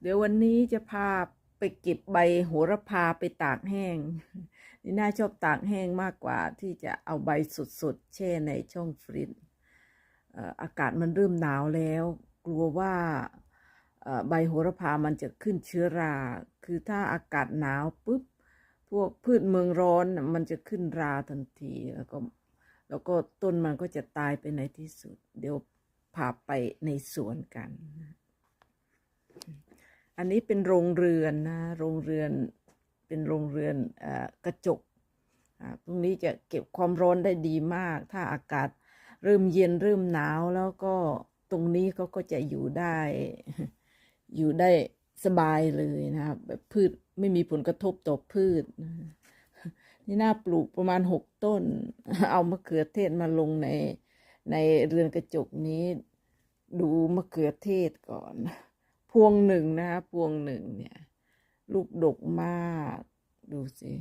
เดี๋ยววันนี้จะพาไปเก็บใบโหระพาไปตากแห้ง นี่น่าชอบตากแห้งมากกว่าที่จะเอาใบสดๆ แช่ในช่องฟรีซอ่ออากาศมันเริ่มหนาวแล้ว กลัวว่าอ่อใบโหระพามันจะขึ้นเชื้อรา คือถ้าอากาศหนาวปุ๊บ พวกพืชเมืองร้อนมันจะขึ้นราทันที แล้วก็ แล้วก็ต้นมันก็จะตายไปในที่สุด เดี๋ยวพาไปในสวนกัน อันนี้เป็นโรงเรือนนะ โรงเรือนเป็นโรงเรือนอกระจกตรงนี้จะเก็บความร้อนได้ดีมาก ถ้าอากาศเริ่มเย็นเริ่มหนาวแล้วก็ตรงนี้เขาก็จะอยู่ได้ อยู่ได้สบายเลยนะครับแบบพืชไม่มีผลกระทบต่อพืช นี่น่าปลูกประมาณหกต้น เอามะเขือเทศมาลงในในเรือนกระจกนี้ ดูมะเขือเทศก่อน วงหนึ่งนะคะพวงหนึ่งเนี่ย ลูกดกมาก ดูสิ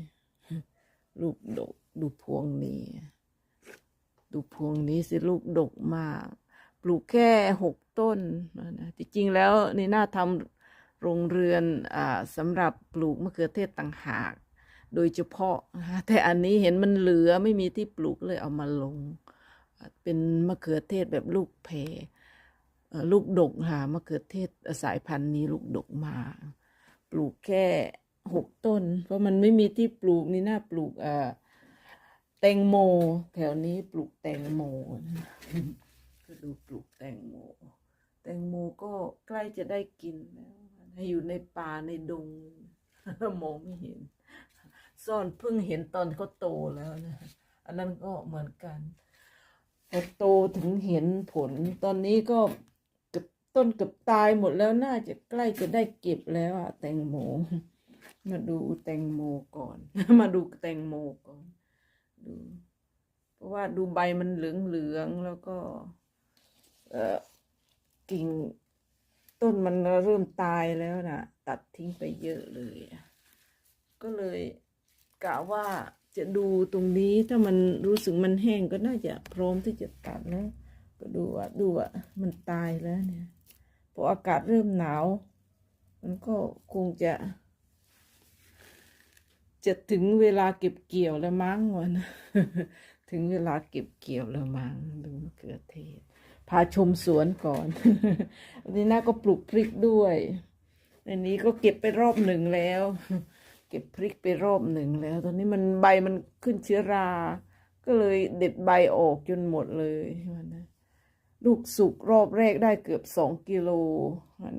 ลูกดก ดูพวงนี้ ดูพวงนี้สิลูกดกมาก ปลูกแค่หกต้นนะจริงๆแล้วนี่น่าทำโรงเรือนอ่าสำหรับปลูกมะเขือเทศต่างหาก โดยเฉพาะ แต่อันนี้เห็นมันเหลือไม่มีที่ปลูกเลยเอามาลง เป็นมะเขือเทศแบบลูกเพเอ่อ ลูกดกค่ะมะเขือเทศสายพันธุ์นี้ลูกดกมา ปลูกแค่หกต้น เพราะมันไม่มีที่ปลูกนี่น่าปลูกเอ่อแตงโม แถวนี้ปลูกแตงโมนะก็ดูปลูกแตงโม แตงโมก็ใกล้จะได้กินแล้วอยู่ในป่าในดงมองไม่เห็น ซ่อนเพิ่งเห็นตอนเขาโตแล้วนะอันนั้นก็เหมือนกันพอโตถึงเห็นผลตอนนี้ก็ ต้นเกับตายหมดแล้วน่าจะใกล้จะได้เก็บแล้วอะแตงโม มาดูแตงโมก่อน มาดูแตงโมก่อน ดู เพราะว่าดูใบมันเหลืองๆแล้วก็ เออกิ่งต้นมันเริ่มตายแล้วนะตัดทิ้งไปเยอะเลย ก็เลยกะว่าจะดูตรงนี้ถ้ามันรู้สึกมันแห้งก็น่าจะพร้อมที่จะตัดแล้วก็ดูว่าดูว่ามันตายแล้วเนี่ย พออากาศเริ่มหนาว มันก็คงจะ จะถึงเวลาเก็บเกี่ยวแล้วมั้งวันถึงเวลาเก็บเกี่ยวแล้วมั้งดูมะเขือเทศ พาชมสวนก่อนวันนี้น่าก็ปลูกพริกด้วยอันนี้ก็เก็บไปรอบหนึ่งแล้ว เก็บพริกไปรอบหนึ่งแล้ว ตอนนี้มันใบมันขึ้นเชื้อรา ก็เลยเด็ดใบออกจนหมดเลยวัน ลูกสุกรอบแรกได้เกือบสองกิโลอันนี้